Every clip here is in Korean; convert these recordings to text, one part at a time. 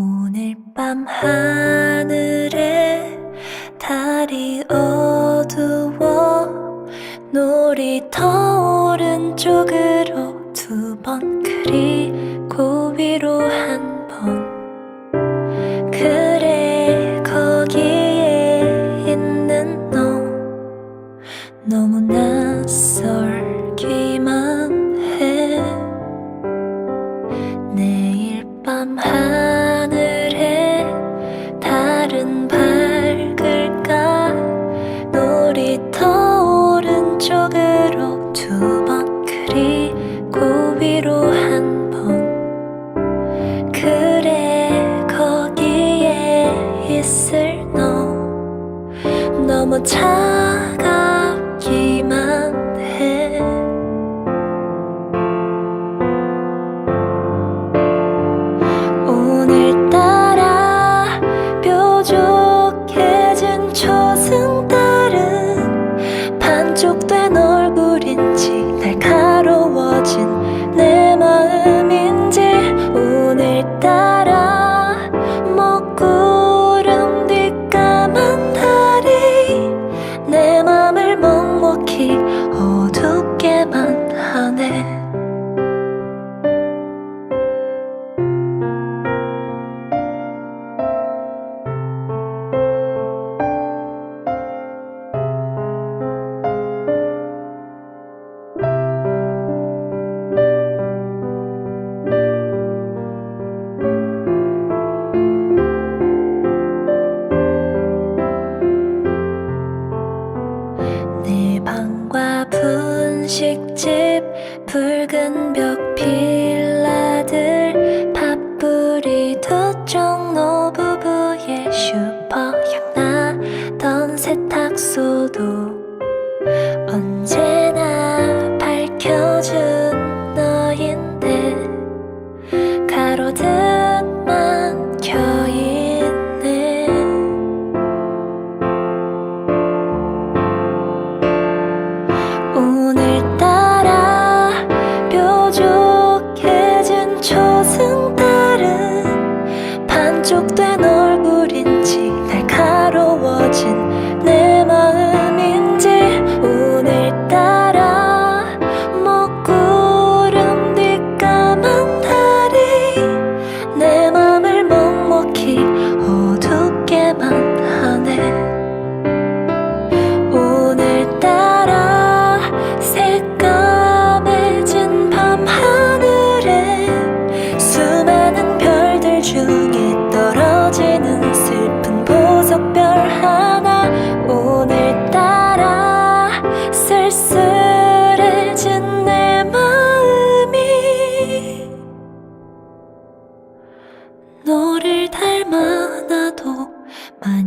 오늘 밤 하늘에 달이 어두워 놀이터 오른쪽으로 두 번 그리고 위로 고 위로 한 번. 그래 거기에 있을 너. 너무 차갑기만 해. 오늘따라 뾰족해진 초승달은 반쪽된 얼굴인지 你。 붉은 벽 빌라들 팥뿌리 두쪽 노부부의 슈퍼 향나던 세탁소도 언제나 밝혀준 너인데 가로등만 켜있네. 오늘 초승달은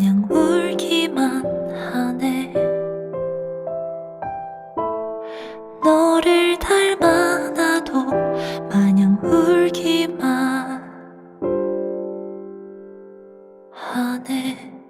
그냥 울기만 하네. 너를 닮아나도 마냥 울기만 하네.